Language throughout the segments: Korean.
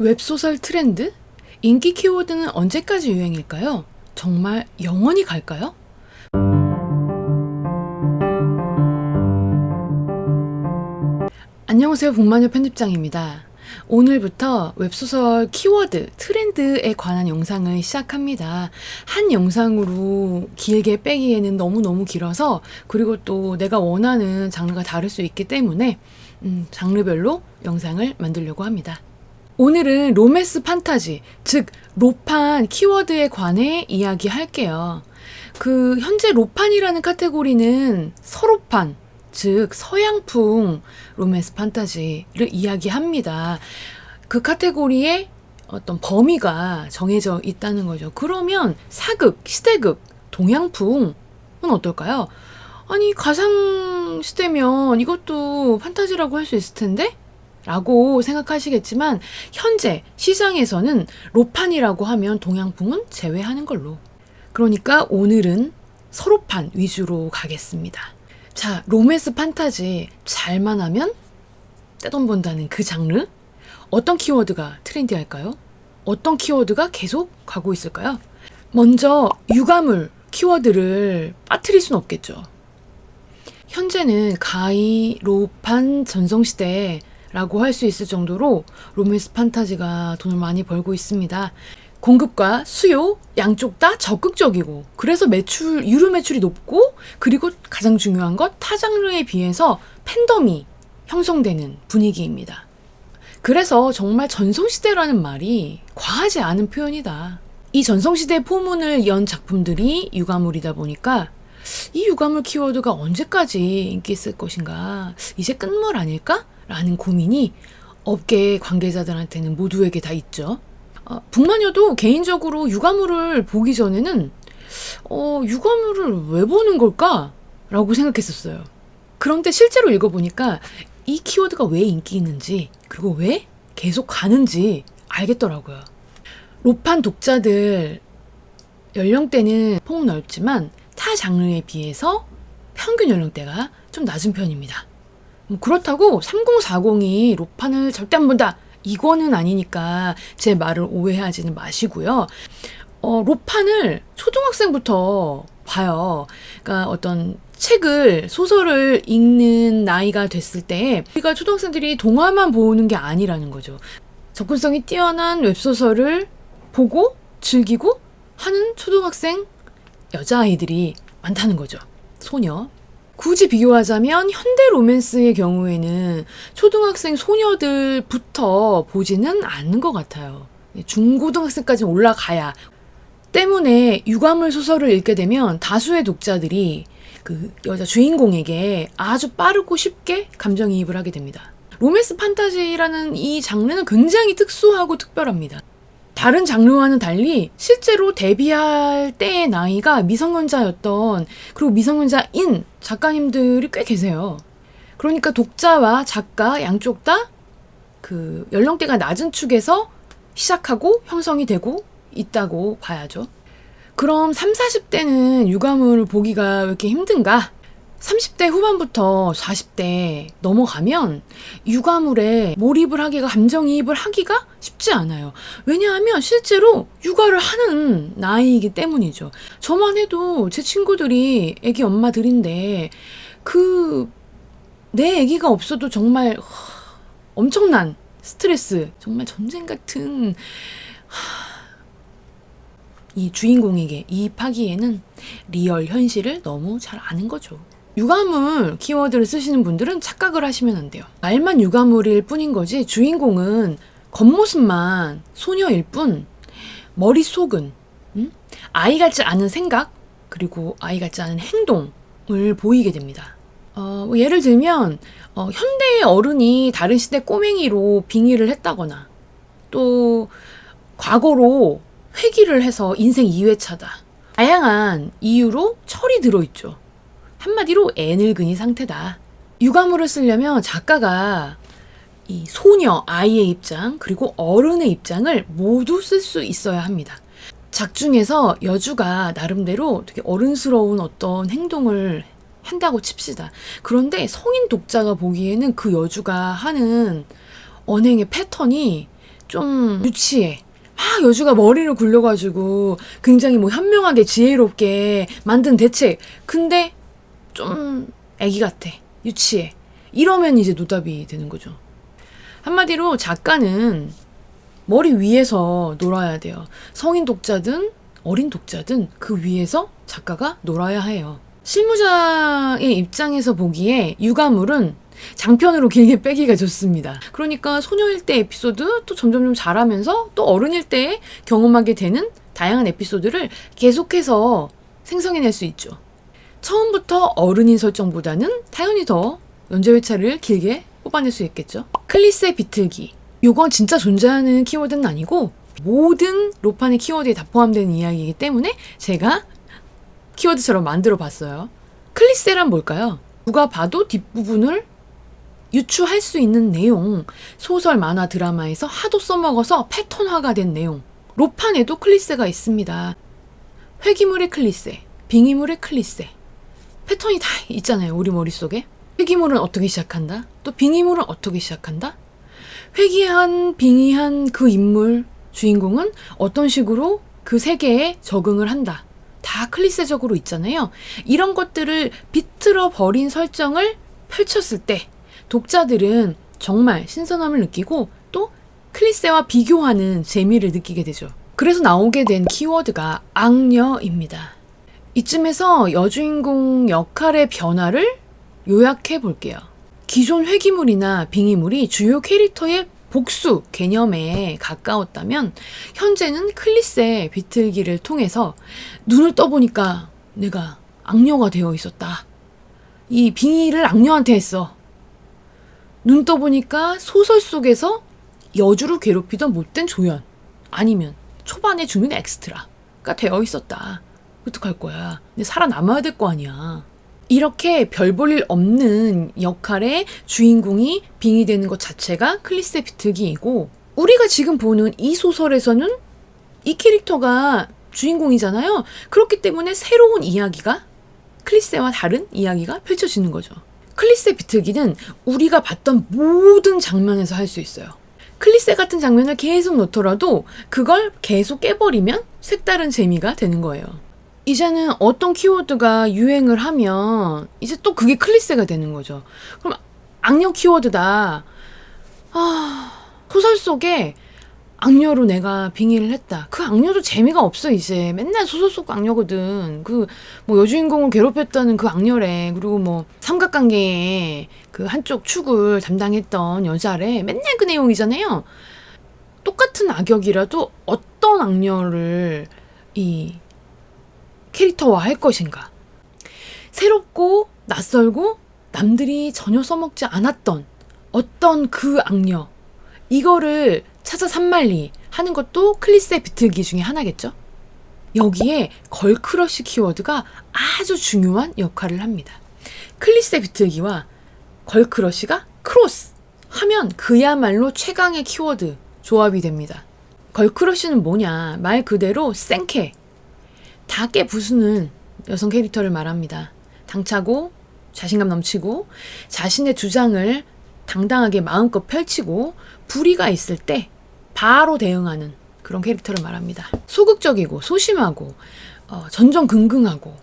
웹소설 트렌드? 인기 키워드는 언제까지 유행일까요? 정말 영원히 갈까요? 안녕하세요. 복마녀 편집장입니다. 오늘부터 웹소설 키워드, 트렌드에 관한 영상을 시작합니다. 한 영상으로 길게 빼기에는 너무너무 길어서, 그리고 또 내가 원하는 장르가 다를 수 있기 때문에, 음, 장르별로 영상을 만들려고 합니다. 오늘은 로맨스 판타지, 즉, 로판 키워드에 관해 이야기할게요. 그, 현재 로판이라는 카테고리는 서로판, 즉, 서양풍 로맨스 판타지를 이야기합니다. 그 카테고리에 어떤 범위가 정해져 있다는 거죠. 그러면 사극, 시대극, 동양풍은 어떨까요? 아니, 가상 시대면 이것도 판타지라고 할 수 있을 텐데? 라고 생각하시겠지만, 현재 시장에서는 로판이라고 하면 동양풍은 제외하는 걸로. 그러니까 오늘은 서로판 위주로 가겠습니다. 자, 로맨스 판타지 잘만 하면 떼돈 번다는 그 장르? 어떤 키워드가 트렌디할까요? 어떤 키워드가 계속 가고 있을까요? 먼저 유가물 키워드를 빠뜨릴 순 없겠죠. 현재는 가히 로판 전성시대 라고 할 수 있을 정도로 로맨스 판타지가 돈을 많이 벌고 있습니다. 공급과 수요 양쪽 다 적극적이고 그래서 매출 유료 매출이 높고 그리고 가장 중요한 것 타 장르에 비해서 팬덤이 형성되는 분위기입니다. 그래서 정말 전성시대라는 말이 과하지 않은 표현이다. 이 전성시대 포문을 연 작품들이 유가물이다 보니까 이 유가물 키워드가 언제까지 인기 있을 것인가? 이제 끝물 아닐까? 라는 고민이 업계 관계자들한테는 모두에게 다 있죠. 어, 북마녀도 개인적으로 유가물을 보기 전에는 어, 유가물을 왜 보는 걸까? 라고 생각했었어요. 그런데 실제로 읽어보니까 이 키워드가 왜 인기 있는지, 그리고 왜 계속 가는지 알겠더라고요. 로판 독자들 연령대는 폭 넓지만 타 장르에 비해서 평균 연령대가 좀 낮은 편입니다. 뭐 그렇다고 3040이 로판을 절대 안 본다. 이거는 아니니까 제 말을 오해하지는 마시고요. 어, 로판을 초등학생부터 봐요. 그러니까 어떤 책을 소설을 읽는 나이가 됐을 때 우리가 초등학생들이 동화만 보는 게 아니라는 거죠. 접근성이 뛰어난 웹소설을 보고 즐기고 하는 초등학생 여자아이들이 많다는 거죠. 소녀. 굳이 비교하자면 현대 로맨스의 경우에는 초등학생 소녀들부터 보지는 않는 것 같아요. 중고등학생까지 올라가야. 때문에 유감물 소설을 읽게 되면 다수의 독자들이 그 여자 주인공에게 아주 빠르고 쉽게 감정이입을 하게 됩니다. 로맨스 판타지라는 이 장르는 굉장히 특수하고 특별합니다. 다른 장르와는 달리 실제로 데뷔할 때의 나이가 미성년자였던 그리고 미성년자인 작가님들이 꽤 계세요. 그러니까 독자와 작가 양쪽 다 그 연령대가 낮은 축에서 시작하고 형성이 되고 있다고 봐야죠. 그럼 3, 40대는 유가물을 보기가 왜 이렇게 힘든가? 30대 후반부터 40대 넘어가면 육아물에 몰입을 하기가 감정이입을 하기가 쉽지 않아요. 왜냐하면 실제로 육아를 하는 나이이기 때문이죠. 저만 해도 제 친구들이 애기 엄마들인데 그 내 애기가 없어도 정말 엄청난 스트레스, 정말 전쟁 같은 이 주인공에게 이입하기에는 리얼 현실을 너무 잘 아는 거죠. 유가물 키워드를 쓰시는 분들은 착각을 하시면 안 돼요. 말만 유가물일 뿐인 거지 주인공은 겉모습만 소녀일 뿐 머릿속은 음? 아이 같지 않은 생각 그리고 아이 같지 않은 행동을 보이게 됩니다. 어, 뭐 예를 들면 어, 현대의 어른이 다른 시대 꼬맹이로 빙의를 했다거나 또 과거로 회귀를 해서 인생 2회차다. 다양한 이유로 철이 들어있죠. 한마디로 애늙은이 상태다. 유가물을 쓰려면 작가가 이 소녀, 아이의 입장, 그리고 어른의 입장을 모두 쓸 수 있어야 합니다. 작중에서 여주가 나름대로 되게 어른스러운 어떤 행동을 한다고 칩시다. 그런데 성인 독자가 보기에는 그 여주가 하는 언행의 패턴이 좀 유치해. 막 여주가 머리를 굴려가지고 굉장히 뭐 현명하게 지혜롭게 만든 대책. 근데 좀 애기 같아. 유치해. 이러면 이제 노답이 되는 거죠. 한마디로 작가는 머리 위에서 놀아야 돼요. 성인 독자든 어린 독자든 그 위에서 작가가 놀아야 해요. 실무자의 입장에서 보기에 육아물은 장편으로 길게 빼기가 좋습니다. 그러니까 소녀일 때 에피소드 또 점점점 자라면서 또 어른일 때 경험하게 되는 다양한 에피소드를 계속해서 생성해낼 수 있죠. 처음부터 어른인 설정보다는 당연히 더 연재 회차를 길게 뽑아낼 수 있겠죠. 클리스의 비틀기. 요건 진짜 존재하는 키워드는 아니고 모든 로판의 키워드에 다 포함되는 이야기이기 때문에 제가 키워드처럼 만들어 봤어요. 클리세란 뭘까요? 누가 봐도 뒷부분을 유추할 수 있는 내용, 소설, 만화, 드라마에서 하도 써먹어서 패턴화가 된 내용. 로판에도 클리세가 있습니다. 회기물의 클리세, 빙의물의 클리세. 패턴이 다 있잖아요, 우리 머릿속에. 회기물은 어떻게 시작한다? 또 빙의물은 어떻게 시작한다? 회귀한, 빙의한 그 인물, 주인공은 어떤 식으로 그 세계에 적응을 한다. 다 클리세적으로 있잖아요. 이런 것들을 비틀어 버린 설정을 펼쳤을 때 독자들은 정말 신선함을 느끼고 또 클리세와 비교하는 재미를 느끼게 되죠. 그래서 나오게 된 키워드가 악녀입니다. 이쯤에서 여주인공 역할의 변화를 요약해 볼게요. 기존 회기물이나 빙의물이 주요 캐릭터의 복수 개념에 가까웠다면 현재는 클리세 비틀기를 통해서 눈을 떠보니까 내가 악녀가 되어 있었다. 이 빙의를 악녀한테 했어. 눈 떠보니까 소설 속에서 여주를 괴롭히던 못된 조연 아니면 초반에 죽는 엑스트라가 되어 있었다. 어떡할 거야. 근데 살아남아야 될 거 아니야. 이렇게 별 볼 일 없는 역할의 주인공이 빙의되는 것 자체가 클리스의 비틀기이고 우리가 지금 보는 이 소설에서는 이 캐릭터가 주인공이잖아요. 그렇기 때문에 새로운 이야기가 클리세와 다른 이야기가 펼쳐지는 거죠. 클리세 비틀기는 우리가 봤던 모든 장면에서 할 수 있어요. 클리세 같은 장면을 계속 놓더라도 그걸 계속 깨버리면 색다른 재미가 되는 거예요. 이제는 어떤 키워드가 유행을 하면 이제 또 그게 클리세가 되는 거죠. 그럼 악녀 키워드다. 아, 소설 속에 악녀로 내가 빙의를 했다. 그 악녀도 재미가 없어 이제. 맨날 소설 속 악녀거든. 그 뭐 여주인공을 괴롭혔다는 그 악녀래. 그리고 뭐 삼각관계의 그 한쪽 축을 담당했던 여자래. 맨날 그 내용이잖아요. 똑같은 악역이라도 어떤 악녀를 이 캐릭터화 할 것인가. 새롭고 낯설고 남들이 전혀 써먹지 않았던 어떤 그 악녀. 이거를 찾아 산말리 하는 것도 클리스의 비틀기 중에 하나겠죠? 여기에 걸크러쉬 키워드가 아주 중요한 역할을 합니다. 클리스의 비틀기와 걸크러쉬가 크로스 하면 그야말로 최강의 키워드 조합이 됩니다. 걸크러쉬는 뭐냐? 말 그대로 생캐, 다 깨부수는 여성 캐릭터를 말합니다. 당차고 자신감 넘치고 자신의 주장을 당당하게 마음껏 펼치고 불의가 있을 때 바로 대응하는 그런 캐릭터를 말합니다. 소극적이고 소심하고 어, 전전긍긍하고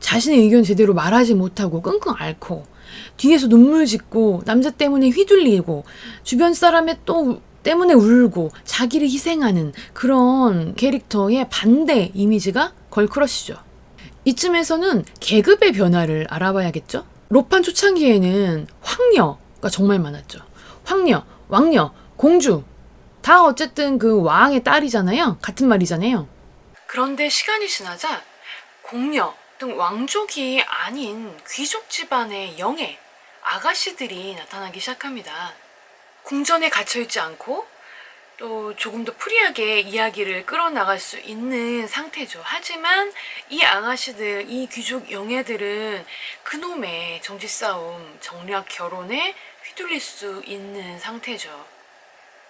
자신의 의견 제대로 말하지 못하고 끙끙 앓고 뒤에서 눈물 짓고 남자 때문에 휘둘리고 주변 사람의 또 때문에 울고 자기를 희생하는 그런 캐릭터의 반대 이미지가 걸크러쉬죠. 이쯤에서는 계급의 변화를 알아봐야겠죠? 로판 초창기에는 황녀가 정말 많았죠. 황녀, 왕녀, 공주 다 어쨌든 그 왕의 딸이잖아요. 같은 말이잖아요. 그런데 시간이 지나자 공녀 등 왕족이 아닌 귀족 집안의 영예, 아가씨들이 나타나기 시작합니다. 궁전에 갇혀있지 않고 또 조금 더 프리하게 이야기를 끌어나갈 수 있는 상태죠. 하지만 이 아가씨들, 이 귀족 영예들은 그놈의 정치 싸움, 정략 결혼에 휘둘릴 수 있는 상태죠.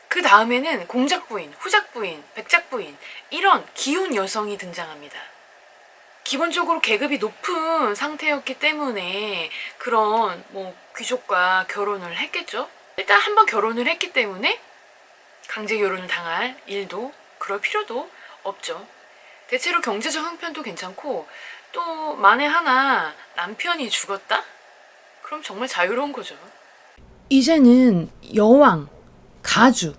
그 다음에는 공작부인, 후작부인, 백작부인 이런 기혼 여성이 등장합니다. 기본적으로 계급이 높은 상태였기 때문에 그런 뭐 귀족과 결혼을 했겠죠. 일단 한 번 결혼을 했기 때문에 강제 결혼을 당할 일도 그럴 필요도 없죠. 대체로 경제적 형편도 괜찮고 또 만에 하나 남편이 죽었다? 그럼 정말 자유로운 거죠. 이제는 여왕, 가주,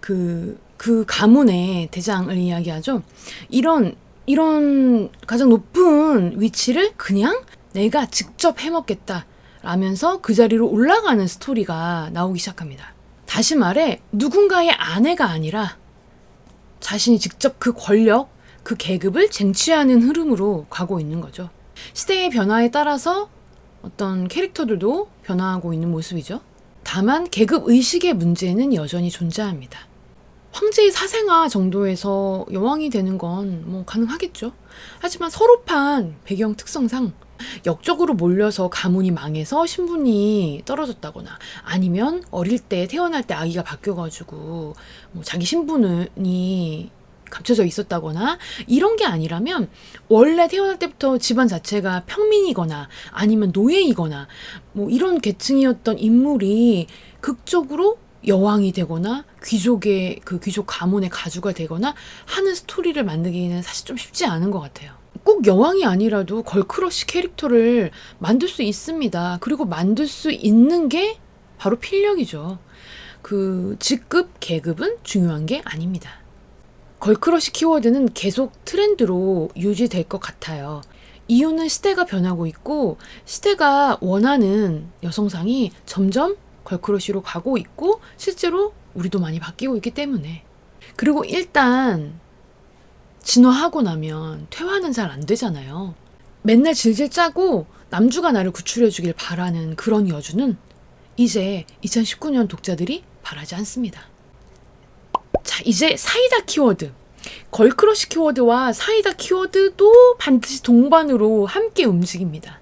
그, 그 가문의 대장을 이야기하죠. 이런, 이런 가장 높은 위치를 그냥 내가 직접 해먹겠다. 라면서 그 자리로 올라가는 스토리가 나오기 시작합니다. 다시 말해, 누군가의 아내가 아니라 자신이 직접 그 권력, 그 계급을 쟁취하는 흐름으로 가고 있는 거죠. 시대의 변화에 따라서 어떤 캐릭터들도 변화하고 있는 모습이죠. 다만 계급 의식의 문제는 여전히 존재합니다. 황제의 사생아 정도에서 여왕이 되는 건 뭐 가능하겠죠. 하지만 서로판 배경 특성상 역적으로 몰려서 가문이 망해서 신분이 떨어졌다거나 아니면 어릴 때 태어날 때 아기가 바뀌어가지고 뭐 자기 신분이 감춰져 있었다거나 이런 게 아니라면 원래 태어날 때부터 집안 자체가 평민이거나 아니면 노예이거나 뭐 이런 계층이었던 인물이 극적으로 여왕이 되거나 귀족의 그 귀족 가문의 가주가 되거나 하는 스토리를 만들기는 사실 좀 쉽지 않은 것 같아요. 꼭 여왕이 아니라도 걸크러쉬 캐릭터를 만들 수 있습니다. 그리고 만들 수 있는 게 바로 필력이죠. 그 직급, 계급은 중요한 게 아닙니다. 걸크러쉬 키워드는 계속 트렌드로 유지될 것 같아요. 이유는 시대가 변하고 있고 시대가 원하는 여성상이 점점 걸크러쉬로 가고 있고 실제로 우리도 많이 바뀌고 있기 때문에 그리고 일단 진화하고 나면 퇴화는 잘 안 되잖아요. 맨날 질질 짜고 남주가 나를 구출해 주길 바라는 그런 여주는 이제 2019년 독자들이 바라지 않습니다. 자, 이제 사이다 키워드. 걸크러쉬 키워드와 사이다 키워드도 반드시 동반으로 함께 움직입니다.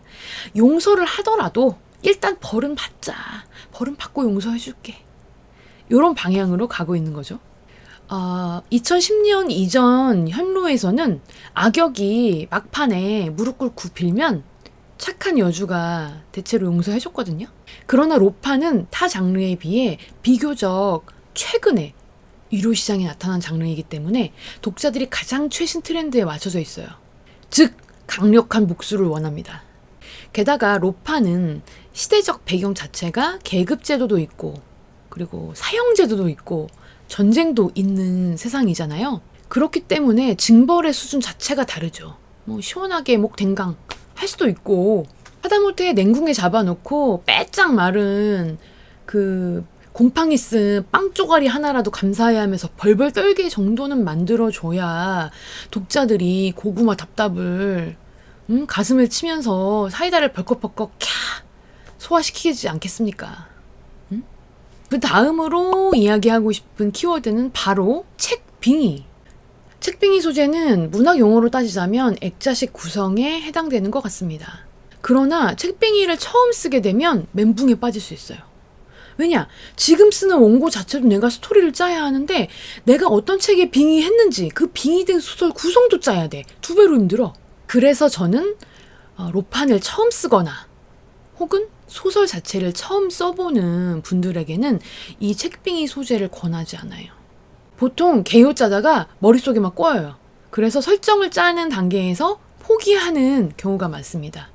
용서를 하더라도 일단 벌은 받자. 벌은 받고 용서해줄게. 이런 방향으로 가고 있는 거죠. 어, 2010년 이전 현로에서는 악역이 막판에 무릎 꿇고 빌면 착한 여주가 대체로 용서해줬거든요. 그러나 로파는 타 장르에 비해 비교적 최근에 유료 시장에 나타난 장르이기 때문에 독자들이 가장 최신 트렌드에 맞춰져 있어요. 즉, 강력한 목수를 원합니다. 게다가 로파는 시대적 배경 자체가 계급제도도 있고, 그리고 사형제도도 있고, 전쟁도 있는 세상이잖아요. 그렇기 때문에 징벌의 수준 자체가 다르죠. 뭐, 시원하게 목 댕강 할 수도 있고, 하다못해 냉궁에 잡아놓고 빼짝 마른 그 곰팡이 쓴 빵 쪼가리 하나라도 감사해 하면서 벌벌 떨게 정도는 만들어줘야 독자들이 고구마 답답을 음, 가슴을 치면서 사이다를 벌컥벌컥 캬 소화시키지 않겠습니까? 음? 그 다음으로 이야기하고 싶은 키워드는 바로 책빙이. 책빙이 소재는 문학 용어로 따지자면 액자식 구성에 해당되는 것 같습니다. 그러나 책빙이를 처음 쓰게 되면 멘붕에 빠질 수 있어요. 왜냐? 지금 쓰는 원고 자체도 내가 스토리를 짜야 하는데 내가 어떤 책에 빙의했는지 그 빙의된 소설 구성도 짜야 돼. 두 배로 힘들어. 그래서 저는 어, 로판을 처음 쓰거나 혹은 소설 자체를 처음 써보는 분들에게는 이 책빙의 소재를 권하지 않아요. 보통 개요 짜다가 머릿속에 막 꼬여요. 그래서 설정을 짜는 단계에서 포기하는 경우가 많습니다.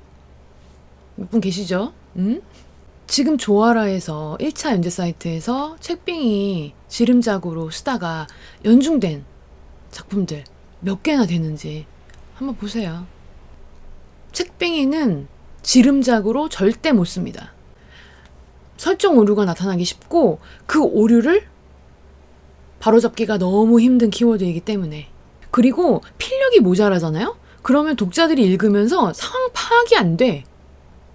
몇 분 계시죠? 음? 지금 조아라에서 1차 연재 사이트에서 책빙이 지름작으로 쓰다가 연중된 작품들 몇 개나 되는지 한번 보세요. 책빙이는 지름작으로 절대 못 씁니다. 설정 오류가 나타나기 쉽고 그 오류를 바로잡기가 너무 힘든 키워드이기 때문에 그리고 필력이 모자라잖아요? 그러면 독자들이 읽으면서 상황 파악이 안 돼.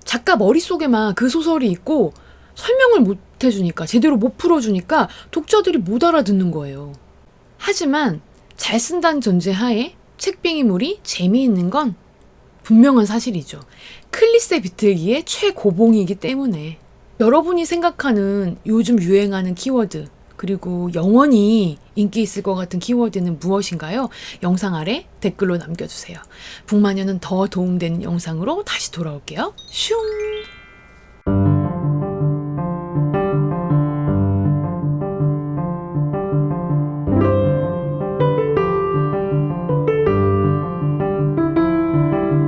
작가 머릿속에만 그 소설이 있고 설명을 못 해주니까, 제대로 못 풀어주니까 독자들이 못 알아듣는 거예요. 하지만 잘 쓴다는 전제 하에 책빙이물이 재미있는 건 분명한 사실이죠. 클리세 비틀기의 최고봉이기 때문에 여러분이 생각하는 요즘 유행하는 키워드 그리고 영원히 인기 있을 것 같은 키워드는 무엇인가요? 영상 아래 댓글로 남겨주세요. 북마녀는 더 도움되는 영상으로 다시 돌아올게요. 슝!